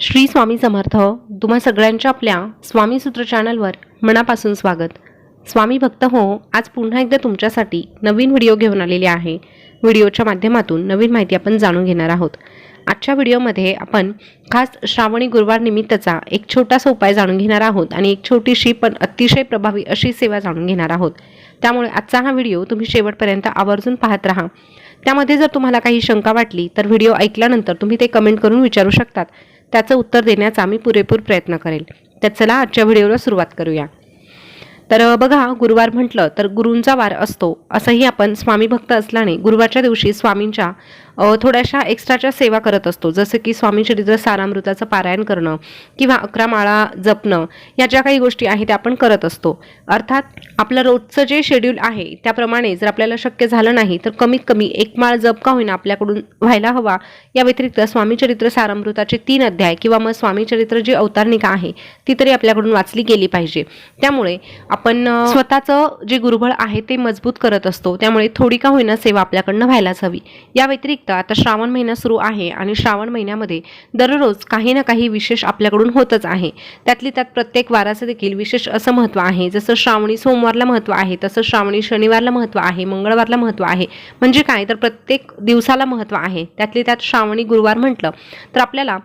श्री स्वामी समर्थ तुम्हा सगळ्यांच्या आपल्या स्वामी सूत्र चॅनलवर मनापासून स्वागत. स्वामी भक्त हो आज पुन्हा एकदा तुमच्यासाठी नवीन व्हिडिओ घेऊन आलेले आहे. व्हिडिओच्या माध्यमातून नवीन माहिती आपण जाणून घेणार आहोत. आजच्या व्हिडिओमध्ये आपण खास श्रावणी गुरुवार निमित्तचा एक छोटासा उपाय जाणून घेणार आहोत आणि एक छोटीशी पण अतिशय प्रभावी अशी सेवा जाणून घेणार आहोत. त्यामुळे आजचा हा व्हिडिओ तुम्ही शेवटपर्यंत आवर्जून पाहत राहा. त्यामध्ये जर तुम्हाला काही शंका वाटली तर व्हिडिओ ऐकल्यानंतर तुम्ही ते कमेंट करून विचारू शकतात. त्याचं उत्तर देण्याचा मी पुरेपूर प्रयत्न करेल. तर चला आजच्या व्हिडिओला सुरुवात करूया. तर बघा गुरुवार म्हटलं तर गुरूंचा वार असतो असंही आपण स्वामी भक्त असल्याने गुरुवारच्या दिवशी स्वामींच्या थोड्याशा एक्स्ट्राच्या सेवा करत असतो. जसं की स्वामी चरित्र सारामृताचं पारायण करणं किंवा अकरा माळा जपणं या ज्या काही गोष्टी आहेत त्या आपण करत असतो. अर्थात आपलं रोजचं जे शेड्यूल आहे त्याप्रमाणे जर आपल्याला शक्य झालं नाही तर कमीत कमी एक माळ जप का होईना आपल्याकडून व्हायला हवा. या व्यतिरिक्त स्वामी चरित्र सारामृताचे तीन अध्याय किंवा मग स्वामी चरित्र जी अवतारणिका आहे ती तरी आपल्याकडून वाचली गेली पाहिजे. त्यामुळे आपण स्वतःचं जे गुरुबळ आहे ते मजबूत करत असतो. त्यामुळे थोडी का होईना सेवा आपल्याकडनं व्हायलाच हवी. या व्यतिरिक्त आता श्रावण महिना सुरू आहे आणि श्रावण महिन्यामध्ये दररोज काही ना काही विशेष आपल्याकडून होतच आहे. त्यातली त्यात प्रत्येक वाराचं देखील विशेष असं महत्त्व आहे. जसं श्रावणी सोमवारला महत्त्व आहे तसं श्रावणी शनिवारला महत्त्व आहे मंगळवारला महत्त्व आहे. म्हणजे काय? तर प्रत्येक दिवसाला महत्त्व आहे. त्यातली त्यात श्रावणी गुरुवार म्हटलं तर आपल्याला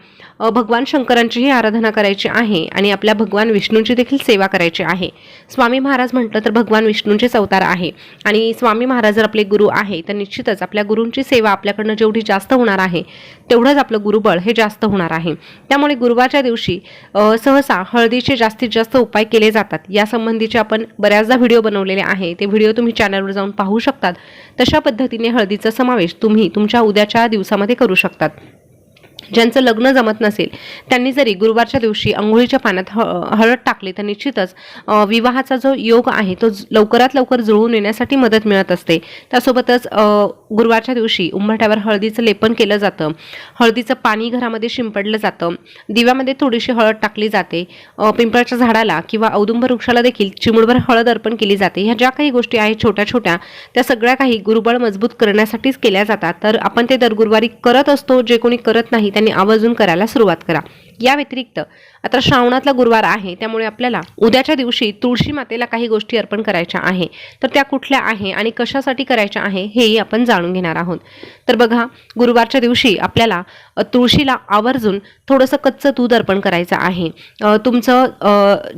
भगवान शंकरांचीही आराधना करायची आहे आणि आपल्या भगवान विष्णूंची देखील सेवा करायची आहे. स्वामी महाराज म्हटलं तर भगवान विष्णूंचेच अवतार आहे. आणि स्वामी महाराज जर आपले गुरु आहे तर निश्चितच आपल्या गुरूंची सेवा आपल्याकडनं जेवढी जास्त होणार आहे तेवढंच आपलं गुरुबळ हे जास्त होणार आहे. त्यामुळे गुरुवारच्या दिवशी सहसा हळदीचे जास्तीत जास्त उपाय केले जातात. यासंबंधीचे आपण बऱ्याचदा व्हिडिओ बनवलेले आहे ते व्हिडिओ तुम्ही चॅनलवर जाऊन पाहू शकतात. तशा पद्धतीने हळदीचा समावेश तुम्ही तुमच्या उद्याच्या दिवसामध्ये करू शकतात. ज्यांचं लग्न जमत नसेल त्यांनी जरी गुरुवारच्या दिवशी आंघोळीच्या पाण्यात ह हळद टाकली तर निश्चितच विवाहाचा जो योग आहे तो लवकरात लवकर जुळवून येण्यासाठी मदत मिळत असते. त्यासोबतच गुरुवारच्या दिवशी उंबरठ्यावर हळदीचं लेपन केलं जातं. हळदीचं पाणी घरामध्ये शिंपडलं जातं. दिव्यामध्ये थोडीशी हळद टाकली जाते. पिंपळाच्या झाडाला किंवा औदुंबर वृक्षाला देखील चिमुळभर हळद अर्पण केली जाते. ह्या ज्या काही गोष्टी आहेत छोट्या छोट्या त्या सगळ्या काही गुरुबळ मजबूत करण्यासाठीच केल्या जातात. तर आपण ते दर गुरुवारी करत असतो. जे कोणी करत नाही त्यांनी आवर्जून करायला सुरुवात करा. या व्यतिरिक्त आता श्रावणातला गुरुवार आहे त्यामुळे आपल्याला उद्याच्या दिवशी तुळशी मातेला काही गोष्टी अर्पण करायच्या आहे. तर त्या कुठल्या आहे आणि कशासाठी करायच्या आहे हेही आपण जाणून घेणार आहोत. तर बघा गुरुवारच्या दिवशी आपल्याला तुळशीला आवर्जून थोडंसं कच्चं दूध अर्पण करायचं आहे. तुमचं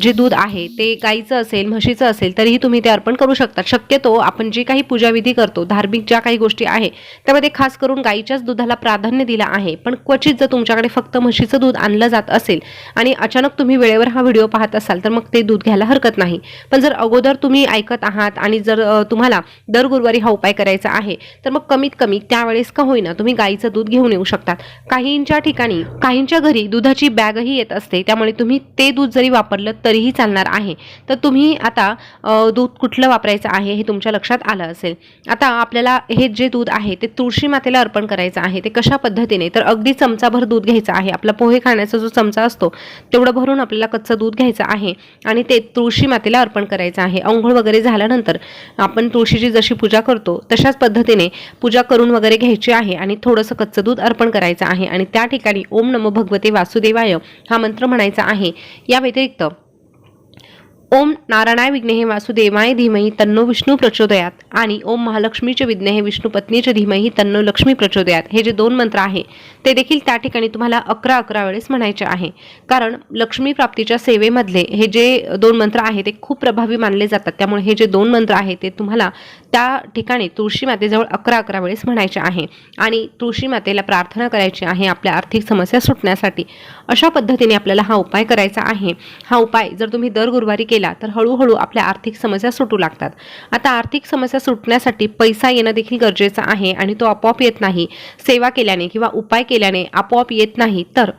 जे दूध आहे ते गाईचं असेल म्हशीचं असेल तरीही तुम्ही ते अर्पण करू शकता. शक्यतो आपण जे काही पूजाविधी करतो धार्मिक ज्या काही गोष्टी आहे त्यामध्ये खास करून गाईच्याच दुधाला प्राधान्य दिलं आहे. पण क्वचित जर तुमच्याकडे फक्त म्हशीचं दूध आणलं जात असेल आणि अचानक तुम्ही वेळेवर हा व्हिडिओ पाहत असाल तर मग ते दूध घ्यायला हरकत नाही. पण जर अगोदर तुम्ही ऐकत आहात आणि जर तुम्हाला दर गुरुवारी हा उपाय करायचा आहे तर मग कमीत कमी त्यावेळेस का होईना तुम्ही गाईचं दूध घेऊन येऊ शकतात. काहींच्या ठिकाणी काहींच्या घरी दुधाची बॅगही येत असते त्यामुळे तुम्ही ते दूध जरी वापरलं तरीही चालणार आहे. तर तुम्ही आता दूध कुठलं वापरायचं आहे हे तुमच्या लक्षात आलं असेल. आता आपल्याला हे जे दूध आहे ते तुळशी मातेला अर्पण करायचं आहे ते कशा पद्धतीने? तर अगदी चमचाभर दूध घ्यायचं आहे. आपला पोहे खाण्याचा जो चमचा असतो तेवढं भरून आपल्याला कच्चं दूध घ्यायचं आहे आणि ते तुळशी मातेला अर्पण करायचं आहे. अंघोळ वगैरे झाल्यानंतर आपण तुळशीची जशी पूजा करतो तशाच पद्धतीने पूजा करून वगैरे घ्यायची आहे आणि थोडंसं कच्चं दूध अर्पण करायचं आहे. आणि त्या ठिकाणी ओम नमो भगवते वासुदेवाय हा मंत्र म्हणायचा आहे. या व्यतिरिक्त ओम नारायणाय विघ्नेहे वासुदेवाय धीमही तन्नो विष्णू प्रचोदयात. आणि ओम महालक्ष्मीचे विघ्नेहे विष्णू पत्नीचे धीमही तन्नो लक्ष्मी प्रचोदयात. हे जे दोन मंत्र आहे ते देखील त्या ठिकाणी तुम्हाला अकरा अकरा वेळेस म्हणायचे आहे. कारण लक्ष्मी प्राप्तीच्या सेवेमधले हे जे दोन मंत्र आहे ते खूप प्रभावी मानले जातात. त्यामुळे हे जे दोन मंत्र आहे ते तुम्हाला त्या ठिकाणी तुळशी मातेजवळ अकरा अकरा वेळेस म्हणायचे आहे. आणि तुळशी मातेला प्रार्थना करायची आहे आपल्या आर्थिक समस्या सुटण्यासाठी. अशा पद्धतीने आपल्याला हा उपाय करायचा आहे. हा उपाय जर तुम्ही दर गुरुवारी केला तर हळूहळू आपल्या आर्थिक समस्या सुटू लागतात. आता आर्थिक समस्या सुटण्यासाठी पैसा येणं देखील गरजेचं आहे आणि तो आपोआप येत नाही. सेवा केल्याने किंवा उपाय केल्याने आपोआप येत नाही तर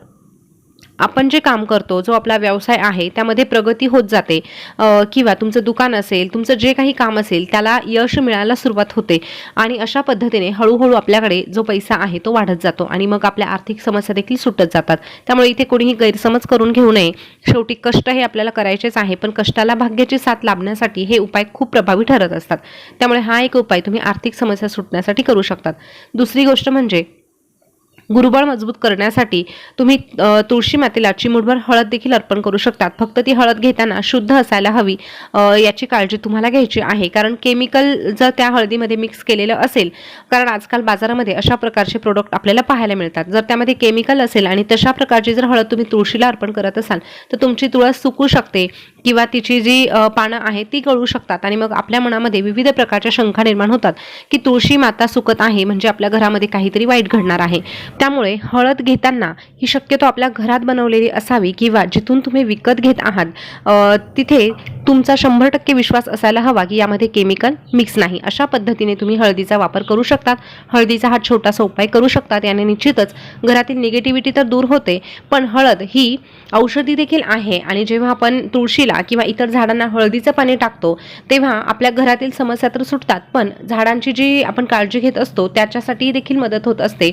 आपण जे काम करतो जो आपला व्यवसाय आहे त्यामध्ये प्रगती होत जाते. किंवा तुमचं दुकान असेल तुमचं जे काही काम असेल त्याला यश मिळायला सुरुवात होते. आणि अशा पद्धतीने हळूहळू आपल्याकडे जो पैसा आहे तो वाढत जातो. आणि मग आपल्या आर्थिक समस्या देखील सुटत जातात. त्यामुळे इथे कोणीही गैरसमज करून घेऊ नये. शेवटी कष्ट हे आपल्याला करायचेच आहे पण कष्टाला भाग्याची साथ लाभण्यासाठी हे उपाय खूप प्रभावी ठरत असतात. त्यामुळे हा एक उपाय तुम्ही आर्थिक समस्या सुटण्यासाठी करू शकतात. दुसरी गोष्ट म्हणजे गुरुबळ मजबूत करण्यासाठी तुम्ही तुळशी मातेला चिमुडभर हळद देखील अर्पण करू शकतात. फक्त ती हळद घेताना शुद्ध असायला हवी याची काळजी तुम्हाला घ्यायची आहे. कारण केमिकल जर त्या हळदीमध्ये मिक्स केलेलं असेल कारण आजकाल बाजारामध्ये अशा प्रकारचे प्रोडक्ट आपल्याला पाहायला मिळतात. जर त्यामध्ये केमिकल असेल आणि तशा प्रकारची जर हळद तुम्ही तुळशीला अर्पण करत असाल तर तुमची तुळस सुकू शकते. किंवा तिची जी पानं आहेत ती गळू शकतात. आणि मग आपल्या मनामध्ये विविध प्रकारच्या शंका निर्माण होतात की तुळशी माता सुकत आहे म्हणजे आपल्या घरामध्ये काहीतरी वाईट घडणार आहे. त्यामुळे हळद घेताना ही शक्यतो आपल्या घरात बनवलेली असावी किंवा जिथून तुम्ही विकत घेत आहात तिथे तुमचा शंभर टक्के विश्वास असायला हवा की यामध्ये केमिकल मिक्स नाही. अशा पद्धतीने तुम्ही हळदीचा वापर करू शकतात. हळदीचा हा छोटासा उपाय करू शकतात. याने निश्चितच घरातील निगेटिव्हिटी तर दूर होते पण हळद ही औषधी देखील आहे. आणि जेव्हा आपण तुळशीला किंवा इतर झाडांना हळदीचं पाणी टाकतो तेव्हा आपल्या घरातील समस्या तर सुटतात पण झाडांची जी आपण काळजी घेत असतो त्याच्यासाठी देखील मदत होत असते.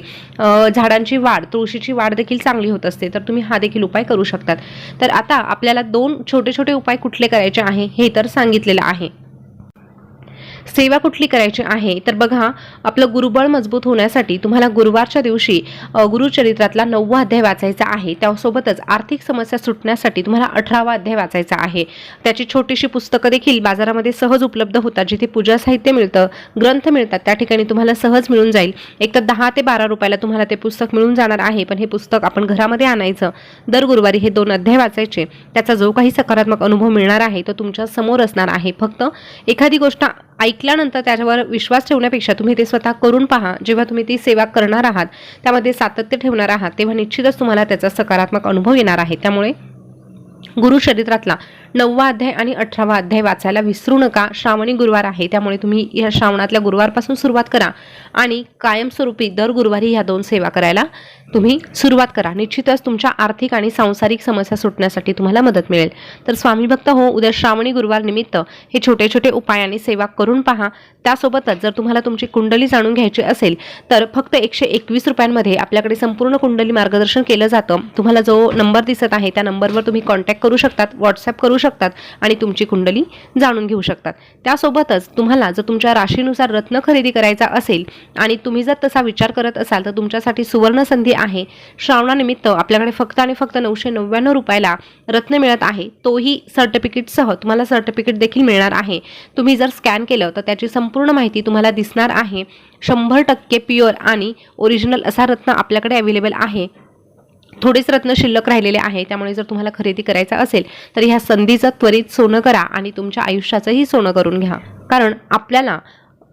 झाडांची वाढ तुळशीची वाढ देखील चांगली होत असते. तर तुम्ही हा देखील उपाय करू शकतात. तर आता आपल्याला दोन छोटे छोटे उपाय कुठले करायचे आहे हे तर सांगितलेलं आहे. सेवा कुठली करायची आहे? तर बघा आपलं गुरुबळ मजबूत होण्यासाठी तुम्हाला गुरुवारच्या दिवशी गुरुचरित्रातला नववा अध्याय वाचायचा आहे. त्यासोबतच आर्थिक समस्या सुटण्यासाठी तुम्हाला अठरावा अध्याय वाचायचा आहे. त्याची छोटीशी पुस्तकं देखील बाजारामध्ये सहज उपलब्ध होतात. जिथे पूजा साहित्य मिळतं ग्रंथ मिळतात त्या ठिकाणी तुम्हाला सहज मिळून जाईल. एक तर दहा ते बारा रुपयाला तुम्हाला ते पुस्तक मिळून जाणार आहे पण हे पुस्तक आपण घरामध्ये आणायचं. दर गुरुवारी हे दोन अध्याय वाचायचे. त्याचा जो काही सकारात्मक अनुभव मिळणार आहे तो तुमच्यासमोर असणार आहे. फक्त एखादी गोष्ट ऐकल्यानंतर त्याच्यावर विश्वास ठेवण्यापेक्षा तुम्ही ते स्वतः करून पहा. जेव्हा तुम्ही ती सेवा करणार आहात त्यामध्ये सातत्य ठेवणार आहात तेव्हा निश्चितच तुम्हाला त्याचा सकारात्मक अनुभव येणार आहे. त्यामुळे गुरु शरीरातला नववा अध्याय आणि अठरावा अध्याय वाचायला विसरू नका. श्रावणी गुरुवार आहे त्यामुळे तुम्ही या श्रावणातल्या गुरुवारपासून सुरुवात करा. आणि कायमस्वरूपी दर गुरुवारी ह्या दोन सेवा करायला तुम्ही सुरुवात करा. निश्चितच तुमच्या आर्थिक आणि सांसारिक समस्या सुटण्यासाठी तुम्हाला मदत मिळेल. तर स्वामी भक्त हो उद्या श्रावणी गुरुवार निमित्त हे छोटे छोटे उपाय आणि सेवा करून पहा. त्यासोबतच जर तुम्हाला तुमची कुंडली जाणून घ्यायची असेल तर फक्त एकशे एकवीस रुपयांमध्ये आपल्याकडे संपूर्ण कुंडली मार्गदर्शन केलं जातं. तुम्हाला जो नंबर दिसत आहे त्या नंबरवर तुम्ही कॉन्टॅक्ट करू शकतात व्हॉट्सॲप करू शकतात आणि तुमची कुंडली जाणून घेऊ शकतात. त्यासोबतच तुम्हाला जर तुमच्या राशीनुसार रत्न खरेदी करायचा असेल आणि तुम्ही जर तसा विचार करत असाल तर तुमच्यासाठी सुवर्ण संधी आहे. श्रावणानिमित्त आपल्याकडे फक्त आणि फक्त नऊशे नव्याण्णव रुपयाला रत्न मिळत आहे. तोही सर्टिफिकेटसह तुम्हाला सर्टिफिकेट देखील मिळणार आहे. तुम्ही जर स्कॅन केलं तर त्याची संपूर्ण माहिती तुम्हाला दिसणार आहे. शंभर टक्के प्युअर आणि ओरिजिनल असा रत्न आपल्याकडे अवेलेबल आहे. थोडेच रत्न शिल्लक राहिलेले आहे त्यामुळे जर तुम्हाला खरेदी करायचा असेल तर ह्या संधीचं त्वरित सोनं करा आणि तुमच्या आयुष्याचंही सोनं करून घ्या. कारण आपल्याला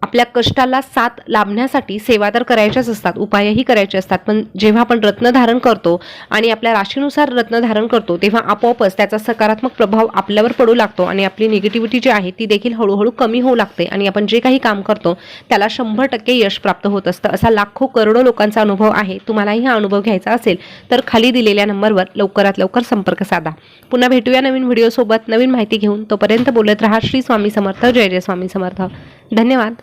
आपल्या कष्टाला साथ लाभण्यासाठी सेवा तर करायच्याच असतात उपायही करायचे असतात. पण जेव्हा आपण रत्न धारण करतो आणि आपल्या राशीनुसार रत्न धारण करतो तेव्हा आपोआपच त्याचा सकारात्मक प्रभाव आपल्यावर पडू लागतो आणि आपली निगेटिव्हिटी जी आहे ती देखील हळूहळू कमी होऊ लागते आणि आपण जे काही काम करतो त्याला शंभर टक्के यश प्राप्त होत असतं असा लाखो करोडो लोकांचा अनुभव आहे. तुम्हालाही हा अनुभव घ्यायचा असेल तर खाली दिलेल्या नंबरवर लवकरात लवकर संपर्क साधा. पुन्हा भेटूया नवीन व्हिडिओसोबत. नवीन माहिती घेऊन तोपर्यंत बोलत राहा. श्री स्वामी समर्थ. जय जय स्वामी समर्थ. धन्यवाद.